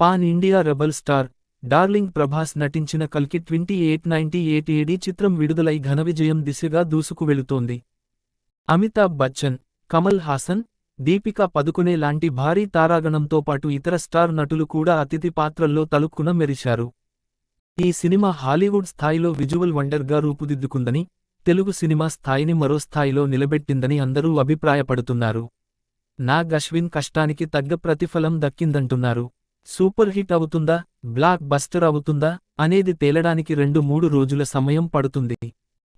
Pan India rebel star darling Prabhas నటించిన కల్కి twenty eight ninety eight AD చిత్రం విడుదలై ఘన విజయం దిశగా దూసుకువెళుతోంది అమితాబ్ బచ్చన్ కమల్ హాసన్ దీపికా పదుకునే లాంటి భారీ తారాగణంతో పాటు ఇతర స్టార్ నటులు కూడా అతిథి పాత్రల్లో తలుక్కున మెరిశారు. ఈ సినిమా హాలీవుడ్ స్థాయిలో విజువల్ వండర్గా రూపుదిద్దుకుందని తెలుగు సినిమా స్థాయిని మరో స్థాయిలో నిలబెట్టిందని అందరూ అభిప్రాయపడుతున్నారు. నాగ్ అశ్విన్ కష్టానికి తగ్గ ప్రతిఫలం దక్కిందంటున్నారు. సూపర్ హిట్ అవుతుందా? బ్లాక్ బస్టర్ అవుతుందా? అనేది తేలడానికి రెండు మూడు రోజుల సమయం పడుతుంది.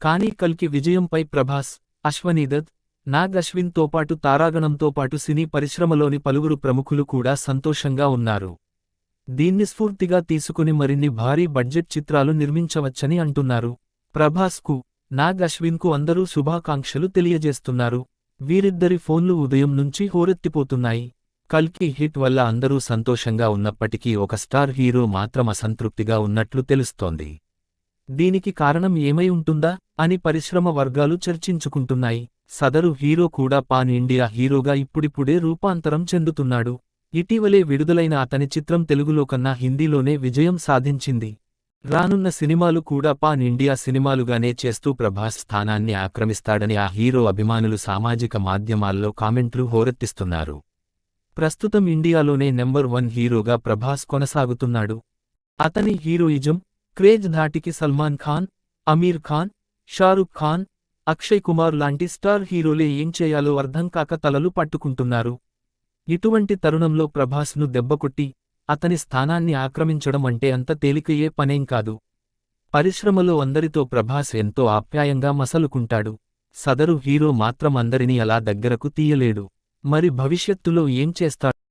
కానీ కల్కి విజయంపై ప్రభాస్ అశ్వనీదత్ నాగ్ అశ్విన్తో పాటు తారాగణంతో పాటు సినీ పరిశ్రమలోని పలువురు ప్రముఖులు కూడా సంతోషంగా ఉన్నారు. దీన్ని స్ఫూర్తిగా తీసుకుని మరిన్ని భారీ బడ్జెట్ చిత్రాలు నిర్మించవచ్చని అంటున్నారు. ప్రభాస్కు నాగ్ అశ్విన్కు అందరూ శుభాకాంక్షలు తెలియజేస్తున్నారు. వీరిద్దరి ఫోన్లు ఉదయం నుంచి హోరెత్తిపోతున్నాయి. కల్కి హిట్ వల్ల అందరూ సంతోషంగా ఉన్నప్పటికీ ఒక స్టార్ హీరో మాత్రం అసంతృప్తిగా ఉన్నట్లు తెలుస్తోంది. దీనికి కారణం ఏమై ఉంటుందా? అని పరిశ్రమ వర్గాలు చర్చించుకుంటున్నాయి. సదరు హీరో కూడా పాన్ ఇండియా హీరోగా ఇప్పుడిప్పుడే రూపాంతరం చెందుతున్నాడు. ఇటీవలే విడుదలైన అతని చిత్రం తెలుగులో కన్నా హిందీలోనే విజయం సాధించింది. రానున్న సినిమాలు కూడా పాన్ ఇండియా సినిమాలుగానే చేస్తూ ప్రభాస్ స్థానాన్ని ఆక్రమిస్తాడని ఆ హీరో అభిమానులు సామాజిక మాధ్యమాల్లో కామెంట్లు హోరెత్తిస్తున్నారు. ప్రస్తుతం ఇండియాలోనే నెంబర్ వన్ హీరోగా ప్రభాస్ కొనసాగుతున్నాడు. అతని హీరోయిజం క్రేజ్ ధాటికి సల్మాన్ ఖాన్ అమీర్ ఖాన్ షారుఖ్ ఖాన్ అక్షయ్ కుమార్ లాంటి స్టార్ హీరోలే ఏం చేయాలో అర్థం కాక తలలు పట్టుకుంటున్నారు. ఇటువంటి తరుణంలో ప్రభాస్ను దెబ్బకొట్టి అతని స్థానాన్ని ఆక్రమించడం అంటే అంత తేలికయే పనేం కాదు. పరిశ్రమలో అందరితో ప్రభాస్ ఎంతో ఆప్యాయంగా మసలుకుంటాడు. సదరు హీరో మాత్రం అందరినీ అలా దగ్గరకు తీయలేడు. మరి భవిష్యత్తులో ఏం చేస్తాడు?